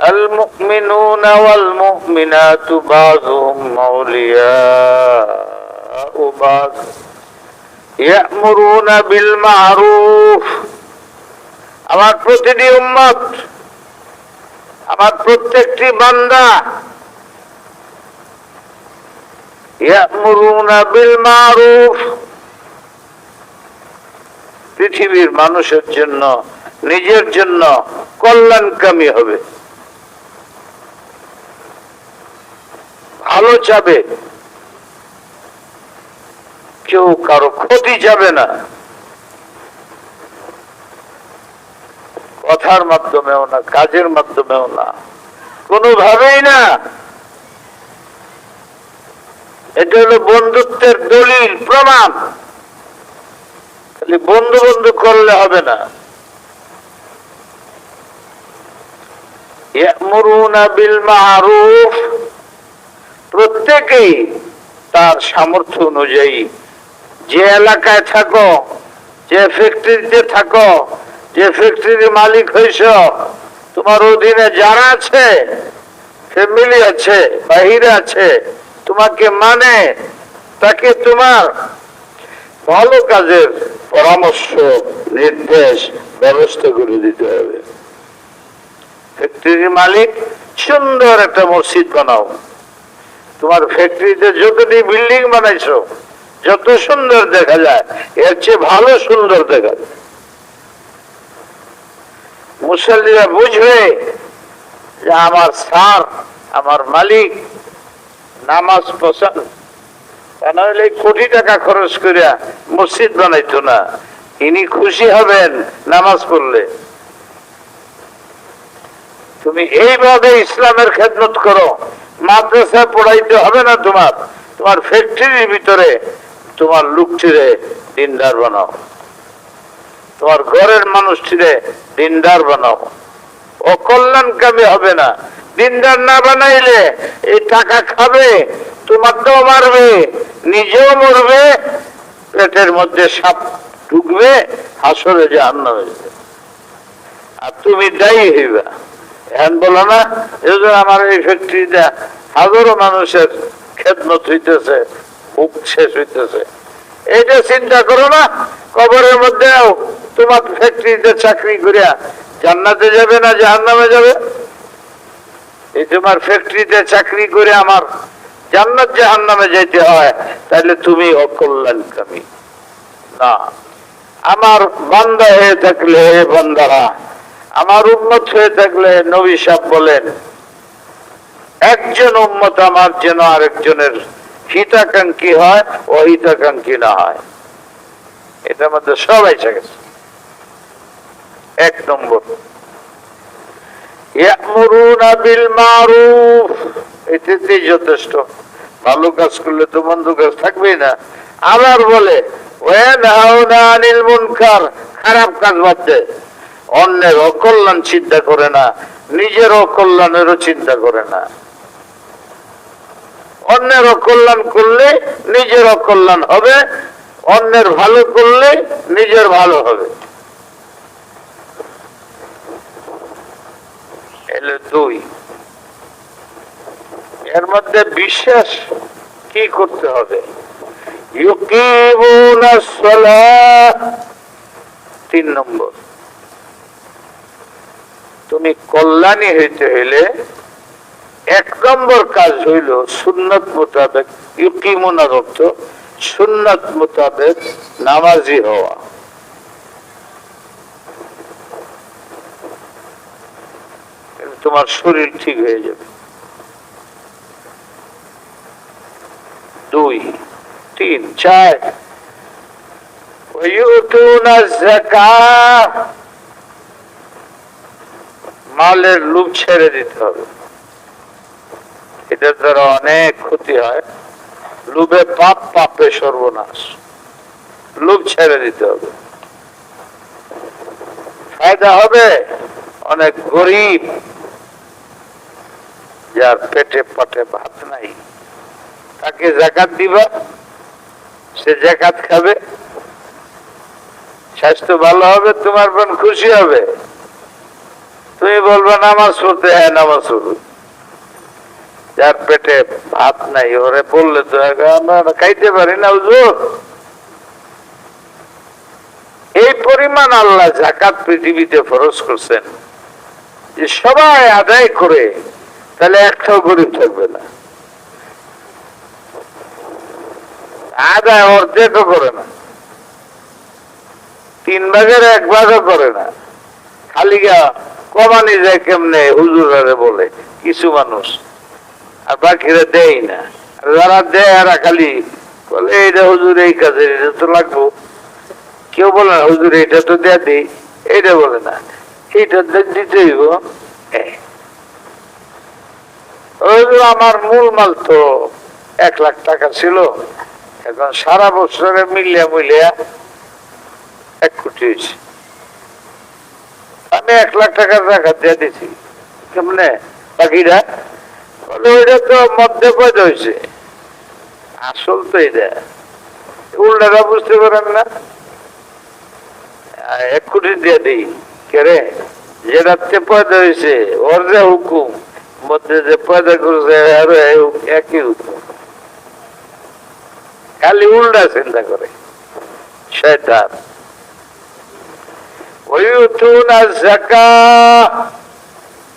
المؤمنون والمؤمنات بعضهم أولياء بعض يأمرون بالمعروف আমার প্রতিটি উম্মত আমার প্রত্যেকটি বান্দা ইয়ামুরুনা বিল মারুফ পৃথিবীর মানুষের জন্য নিজের জন্য কল্যাণকামী হবে ভালো চাবে কেউ কারও ক্ষতি যাবে না। কথার মাধ্যমেও না, কাজের মাধ্যমেও না, কোনোভাবেই না। এটা হলো বন্ধুত্বের দলিল, প্রমাণ। খালি বন্ধু বন্ধু করলে হবে না। বিল মারুফ। প্রত্যেকেই তার সামর্থ্য অনুযায়ী যে এলাকায় থাকো, যে ফ্যাক্টরিতে থাকো, যে ফ্যাক্টরির মালিক হয়েছ তোমার অধীনে যারা আছে ফ্যামিলি আছে, বাহিরে আছে, তোমাকে মানে তাকে তোমার ভালো কাজের পরামর্শ, নির্দেশ, ব্যবস্থা করে দিতে হবে। ফ্যাক্টরির মালিক, সুন্দর একটা মসজিদ বানাও। তোমার ফ্যাক্টরিতে যতটি বিল্ডিং বানাইছো, যত সুন্দর দেখা যায়, এর চেয়ে ভালো সুন্দর দেখা যায়। মুসল্লিরা বুঝবে যে আমার স্যার, আমার মালিক নামাজ পছন্দ। কোটি টাকা খরচ করিয়া মসজিদ বানাইতো না। ইনি খুশি হবেন নামাজ পড়লে। তুমি এইভাবে ইসলামের খেদমত করো। মাদ্রাসায় পড়াইতে হবে না তোমার। তোমার ফ্যাক্টরির ভিতরে তোমার লোকটিরে দিনদার বানাও। তোমার ঘরের মানুষটিরে দিনদার বানাও। অকল্যাণকামী হবে না। দিনদার না বানাইলে এই টাকা খাবে, তোমারটাও মারবে, নিজেও মরবে, পেটের মধ্যে সাপ ঢুকবে, হাসরে যে আন্ন হয়েছে আর তুমি দায়ী হইবা। এখন বলো না, এই যে আমার এই ফ্যাক্টরিটা হাজারো মানুষের খেদমত হইতেছে বুক শেষ হইতেছে। এইটা চিন্তা করো না, কবরের মধ্যেও তোমার ফ্যাক্টরিতে চাকরি করিয়া জান্নাতে যাবে না জাহান্নামে যাবে? এই তোমার ফ্যাক্টরিতে চাকরি করে আমার জান্নাত জাহান্নামে যাইতে হয় তাহলে তুমি অকল্যাণকামী। না, আমার বান্দা হয়ে থাকলে বান্দারা, আমার উন্মত হয়ে থাকলে নবী সাহ বলেন একজন উন্মত আমার যেন আরেকজনের হিতাকাঙ্ক্ষী হয় ও হিতাকাঙ্ক্ষী না হয়। এটার মধ্যে সবাই গেছে। এক নম্বর যথেষ্ট। ভালো কাজ করলে তো মন্দ কাজ থাকবেই না। আবার বলে খারাপ কাজ বাদ অন্যের অকল্যাণ চিন্তা করে না, নিজের অকল্যাণেরও চিন্তা করে না। অন্যের অকল্যাণ করলে নিজের অকল্যাণ হবে, অন্যের ভালো করলে নিজের ভালো হবে। দুই। এর মধ্যে বিশ্বাস কি করতে হবে? তিন নম্বর। তুমি কল্যাণী হইতে হইলে এক নম্বর কাজ হইল সুন্নত মোতাবেক ইকিমুনার অর্থ সুন্নত মোতাবেক নামাজি হওয়া। তোমার শরীর ঠিক হয়ে যাবে। দুই, তিন, চার। মালের লুপ ছেড়ে দিতে হবে। এটার দ্বারা অনেক ক্ষতি হয় লুবে পাপ, পাপে সর্বনাশ। লুপ ছেড়ে দিতে হবে। ফায়দা হবে অনেক গরিব, যার পেটে পাটে ভাত নাই। তাকে জাকাত দিবা, সে জাকাত খাবে। স্বাস্থ্য ভালো হবে, তোমার বোন খুশি হবে। তুমি বলবে, নামাজ পড়তে হ্যাঁ নামাজ পড়বে যার পেটে ভাত নাই, ওরে বললে তো আমরা খাইতে পারি না, হুজুর। এই পরিমাণ আল্লাহ জাকাত পৃথিবীতে ফরজ করছেন। যে সবাই আদায় করে, তাহলে একটাও গরিব থাকবে না। আদায় অর্ধেকও করে না। তিন ভাগের এক ভাগও করে না। খালি কমানি যায় কেমনে, হুজুরারে বলে, কিছু মানুষ আর দেয় না। যারা দেয় এরা খালি বলে এইটা হুজুর এই কাজের এটা তো লাগবো। কেউ বলে না, হুজুর এটা তো দেয়া দিই এটা বলে না, এইটা দিতে হ্যাঁ। আমার মূল মাল তো এক লাখ টাকা ছিল, এখন সারা বছরে মিলিয়া মিলিয়া এক কোটি হয়েছে আমি এক লাখ টাকার টাকা দিয়ে দিছি। কেমনে? বলে মানে ওইটা হয়েছে আসল তো এটা উল্টাটা বুঝতে পারেন না? এক কোটি দিয়ে দিই। কেরে যেটাতে পয়দা হয়েছে ওর যে হুকুম, মধ্যে যে পয়দা করছে আরও একই হুকুম। খালি উল্টা চিন্তা করে। শয়তান। ওই উঠুন আর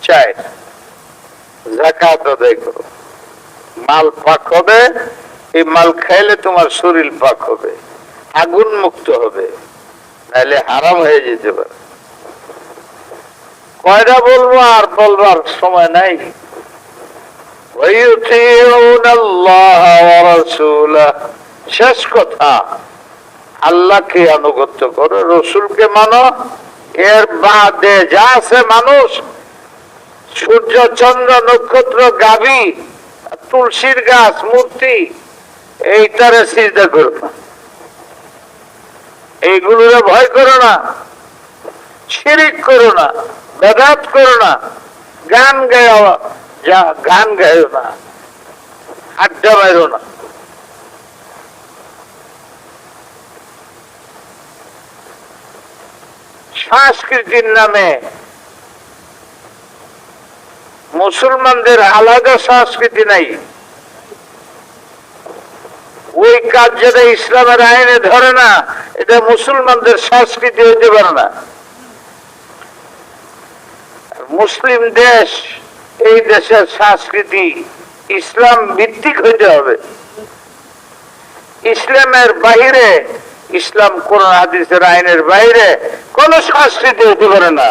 চায়। জাকাত আদায় করো মাল পাক হবে, এই মাল খাইলে তোমার শরীর পাক হবে, আগুন মুক্ত হবে নাহলে হারাম হয়ে যেতে পারে। কয়টা বলব আর বলবার সময় নাই? শেষ কথা, আল্লাহকে আনুগত্য করো, রসুলকে মানো, এর বাদে যা আছে মানুষ সূর্য, চন্দ্র, নক্ষত্র, গাভী, তুলসীর গাছ, মূর্তি, এইটারে সিজদা করো এইগুলোরে ভয় করো না। শিরিক করো না। বেদাত করো না। গান গাও যা গান গাইও না। আড্ডা মারো না। সংস্কৃতির নামে মুসলমানদের আলাদা সংস্কৃতি নাই। ওই কাজ যেটা ইসলামের আইনে ধরে না, এটা মুসলমানদের সংস্কৃতি হইতে পারে না। মুসলিম দেশ, এই দেশের সংস্কৃতি ইসলাম ভিত্তিক হইতে হবে। ইসলামের বাহিরে, ইসলাম কোন হাদিসের আইনের বাইরে কোন সংস্কৃতি হতে পারে না।